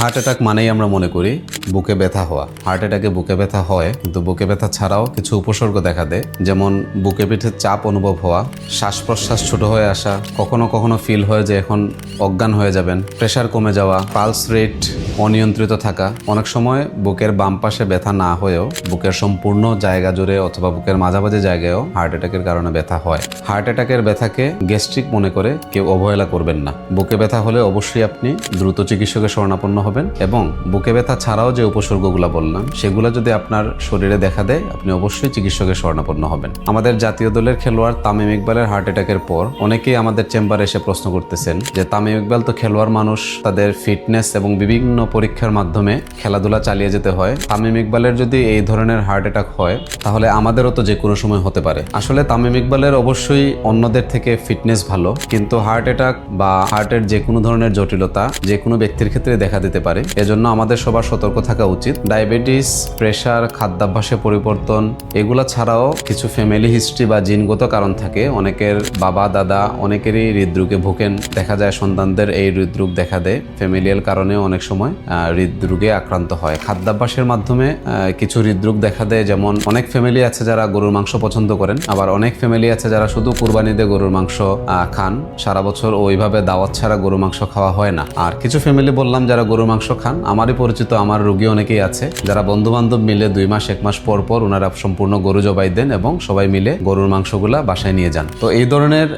Heart attack মানেই আমরা মনে করি বুকে ব্যথা হওয়া। হার্ট অ্যাটাকে বুকে ব্যথা হয়, কিন্তু বুকে ব্যথা ছাড়াও কিছু উপসর্গ দেখা দেয়। যেমন বুকে পিঠে চাপ অনুভব হওয়া শ্বাস প্রশ্বাস ছোট হয়ে আসা, কখনো কখনো ফিল হয় যে এখন অজ্ঞান হয়ে যাবেন প্রেশার কমে যাওয়া পালস রেট অনিয়ন্ত্রিত থাকা। অনেক সময় বুকের বাম পাশে ব্যথা না হয়েও বুকের সম্পূর্ণ জায়গা জুড়ে অথবা বুকের মাঝামাঝি জায়গায়ও হার্ট অ্যাটাকের কারণে ব্যথা হয়। হার্ট অ্যাটাকের ব্যথাকে গ্যাস্ট্রিক মনে করে কেউ অবহেলা করবেন না। বুকে ব্যথা হলে অবশ্যই আপনি দ্রুত চিকিৎসকের শরণাপন্ন হবেন এবং বুকে ব্যথা ছাড়াও যে উপসর্গগুলো বললাম, সেগুলো যদি আপনার শরীরে দেখা দেয়, আপনি অবশ্যই চিকিৎসকের শরণাপন্ন হবেন। আমাদের জাতীয় দলের খেলোয়াড় তামিম ইকবালের হার্ট অ্যাটাকের পর অনেকেই আমাদের চেম্বারে এসে প্রশ্ন করতেছেন যে, তামিম ইকবাল তো খেলোয়াড় মানুষ, তাদের ফিটনেস এবং বিভিন্ন পরীক্ষার মাধ্যমে খেলাধুলা চালিয়ে যেতে হয়। তামিম ইকবালের যদি এই ধরনের হার্ট অ্যাটাক হয়, তাহলে আমাদেরও তো যে কোনো সময় হতে পারে। আসলে তামিম ইকবালের অবশ্যই অন্যদের থেকে ফিটনেস ভালো, কিন্তু হার্ট অ্যাটাক বা হার্টের যে কোনো ধরনের জটিলতা যে কোনো ব্যক্তির ক্ষেত্রে দেখা দিতে পারে। এজন্য আমাদের সবার সতর্ক থাকা উচিত। ডায়াবেটিস, প্রেশার, খাদ্যাভ্যাসে পরিবর্তন, এগুলা ছাড়াও কিছু ফ্যামিলি হিস্ট্রি বা জিনগত কারণ থাকে। অনেকের বাবা, দাদা, অনেকেরই হৃদরোগে ভোগেন। দেখা যায় সন্তানদের এই হৃদরোগ দেখা দেয়। ফ্যামিলিয়াল কারণে অনেক সময় হৃদরোগে আক্রান্ত হয়। খাদ্যাভ্যাসের মাধ্যমে কিছু হৃদরোগ দেখা দেয়। যেমন অনেক ফ্যামিলি আছে যারা গরুর মাংস পছন্দ করেন। আবার অনেক ফ্যামিলি আছে যারা শুধু কুরবানিতে গরুর মাংস খান। সারা বছর ওইভাবে দাওয়াত ছাড়া গরুর মাংস খাওয়া হয় না। আর কিছু ফ্যামিলি বললাম যারা গরুর মাংস খান। আমারই পরিচিত আমার রোগী অনেকেই আছে, যারা বন্ধু বান্ধব মিলে দুই মাস, এক মাস পর পর ওনারা সম্পূর্ণ গরু জবাই দেন এবং সবাই মিলে গরুর মাংসগুলা বাসায় নিয়ে যান। তো এই ধরনের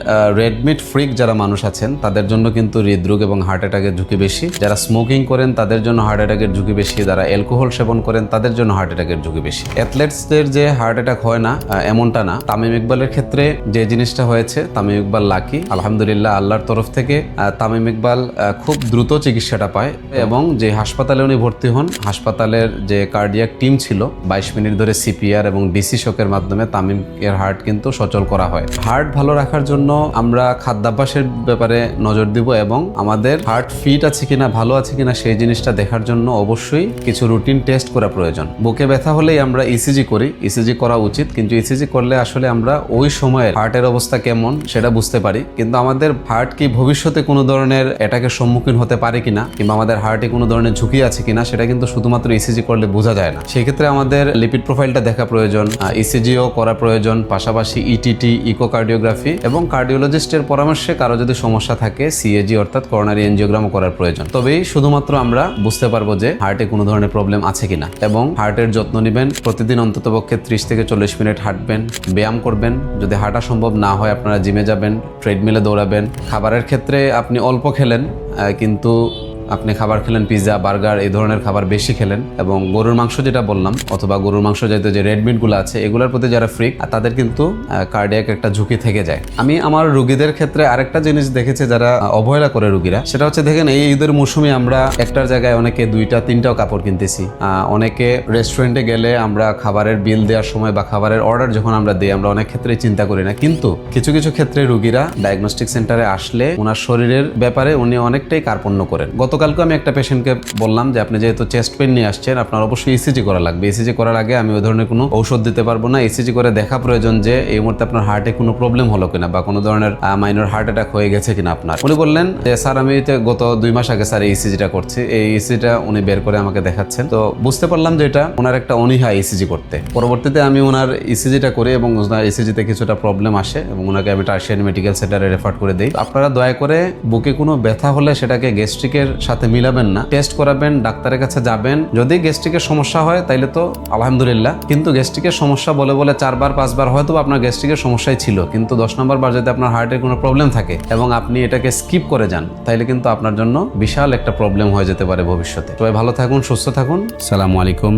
রেডমিট ফ্রিক যারা মানুষ আছেন, তাদের জন্য কিন্তু হৃদরোগ এবং হার্ট অ্যাটাকের ঝুঁকি বেশি। যারা স্মোকিং করেন, তাদের জন্য হার্ট অ্যাটাকের ঝুঁকি বেশি। যারা অ্যালকোহল সেবন করেন, তাদের জন্য হার্ট অ্যাটাকের ঝুঁকি বেশি। অ্যাথলেটসদের যে হার্ট অ্যাটাক হয় না এমনটা না। তামিম ইকবালের ক্ষেত্রে যে জিনিসটা হয়েছে, তামিম ইকবাল লাকি আলহামদুলিল্লাহ, আল্লাহর তরফ থেকে তামিম ইকবাল খুব দ্রুত চিকিৎসাটা পায় এবং যে হাসপাতালে উনি ভর্তি হন, হাসপাতালের যে কার্ডিয়াক টিম ছিল, বাইশ মিনিট ধরে সিপিআর এবং ডিসি শকের মাধ্যমে তামিম এর হার্ট কিন্তু সচল করা হয়। হার্ট ভালো রাখার জন্য আমরা খাদ্যাভ্যাসের ব্যাপারে নজর দিব এবং আমাদের হার্ট ফিট আছে কিনা, ভালো আছে কিনা সেই জিনিসটা দেখার জন্য অবশ্যই কিছু রুটিন টেস্ট করা প্রয়োজন। বুকে ব্যথা হলেই আমরা ইসিজি করি। ইসিজি করা উচিত, কিন্তু ইসিজি করলে আসলে আমরা ওই সময়ের হার্টের অবস্থা কেমন সেটা বুঝতে পারি। কিন্তু আমাদের হার্ট কি ভবিষ্যতে কোনো ধরনের অ্যাটাকের সম্মুখীন হতে পারে কিনা, কিংবা আমাদের হার্টে কোনো ধরনের ঝুঁকি আছে কিনা, সেটা কিন্তু শুধুমাত্র ইসিজি করলে বোঝা যায় না। সেই ক্ষেত্রে আমাদের লিপিড প্রোফাইলটা দেখা প্রয়োজন ইসিজিও করা প্রয়োজন, পাশাপাশি E ইটিটি ইকোকার্ডিওগ্রাফি এবং কার্ডিওলজিস্টের পরামর্শে কারও যদি সমস্যা থাকে সিএজি অর্থাৎ করোনারি এনজিওগ্রামও করার প্রয়োজন। তবেই শুধুমাত্র আমরা বুঝতে পারব যে হার্টে কোনো ধরনের প্রবলেম আছে কিনা এবং হার্টের যত্ন নেবেন, প্রতিদিন অন্ততপক্ষে ত্রিশ থেকে চল্লিশ মিনিট হাঁটবেন, ব্যায়াম করবেন। যদি হাঁটা সম্ভব না হয়, আপনারা জিমে যাবেন ট্রেডমিলে দৌড়াবেন। খাবারের ক্ষেত্রে আপনি অল্প খেলেন কিন্তু আপনি খাবার খেলেন পিৎজা বার্গার এই ধরনের খাবার বেশি খেলেন এবং গরুর মাংস যেটা বললাম, অথবা গরুর মাংস জাতীয় যে রেড মিটগুলো আছে, এগুলোর প্রতি যারা ফ্রিক তাদের কিন্তু কার্ডিয়াক একটা ঝুঁকি থেকে যায়। আমি আমার রুগীদের ক্ষেত্রে আরেকটা জিনিস দেখেছি যারা অবহেলা করে রুগীরা, সেটা হচ্ছে দেখেন, এই ঈদের মৌসুমে আমরা একটার জায়গায় অনেকে দুইটা, তিনটাও কাপড় কিনতেছি। অনেকে রেস্টুরেন্টে গেলে আমরা খাবারের বিল দেওয়ার সময় বা খাবারের অর্ডার যখন আমরা দিই, আমরা অনেক ক্ষেত্রে চিন্তা করি না। কিন্তু কিছু কিছু ক্ষেত্রে রুগীরা ডায়াগনস্টিক সেন্টারে আসলে, ওনার শরীরের ব্যাপারে উনি অনেকটাই কার্পণ্য করেন। গতকালকে আমি একটা পেশেন্টকে বললাম যে, আপনি যেহেতু চেস্ট পেন নিয়ে আসছেন, আপনার অবশ্যই ইসিজি করা লাগবে। ইসিজি করার আগে আমি ওই ধরনের কোনো ঔষধ দিতে পারব না। ইসিজি করে দেখা প্রয়োজন যে, এই মুহূর্তে আপনার হার্টে কোনো প্রবলেম হলো কিনা বা কোনো ধরনের মাইনর হার্ট অ্যাটাক হয়ে গেছে কিনা আপনার? উনি বললেন যে স্যার, আমি গত দুই মাস আগে স্যার এই ইসিজিটা করছি। এই ইসিজিটা উনি বের করে আমাকে দেখাচ্ছেন। তো বুঝতে পারলাম যে, এটা ওনার একটা অনীহা ইসিজি করতে। পরবর্তীতে আমি ওনার ইসিজিটা করি এবং ওনার ইসিজিতে কিছুটা প্রবলেম আসে এবং ওনাকে আমি টার্সিয়ান মেডিকেল সেন্টারে রেফার করে দিই। আপনারা দয়া করে বুকে কোনো ব্যথা হলে সেটাকে গ্যাস্ট্রিকের সাথে মিলাবেন না। টেস্ট করাবেন, ডাক্তারের কাছে যাবেন। যদি গ্যাস্ট্রিকের সমস্যা হয়, তাইলে তো আলহামদুলিল্লাহ। কিন্তু গ্যাস্ট্রিকের সমস্যা বলে বলে চারবার, পাঁচবার হয়তো আপনার গ্যাস্ট্রিকের সমস্যাই ছিল। কিন্তু দশ নম্বর বার যদি আপনার হার্টের কোনো প্রবলেম থাকে এবং আপনি এটাকে স্কিপ করে যান, তাইলে কিন্তু আপনার জন্য বিশাল একটা প্রবলেম হয়ে যেতে পারে ভবিষ্যতে। সবাই ভালো থাকুন, সুস্থ থাকুন। সালামু আলাইকুম।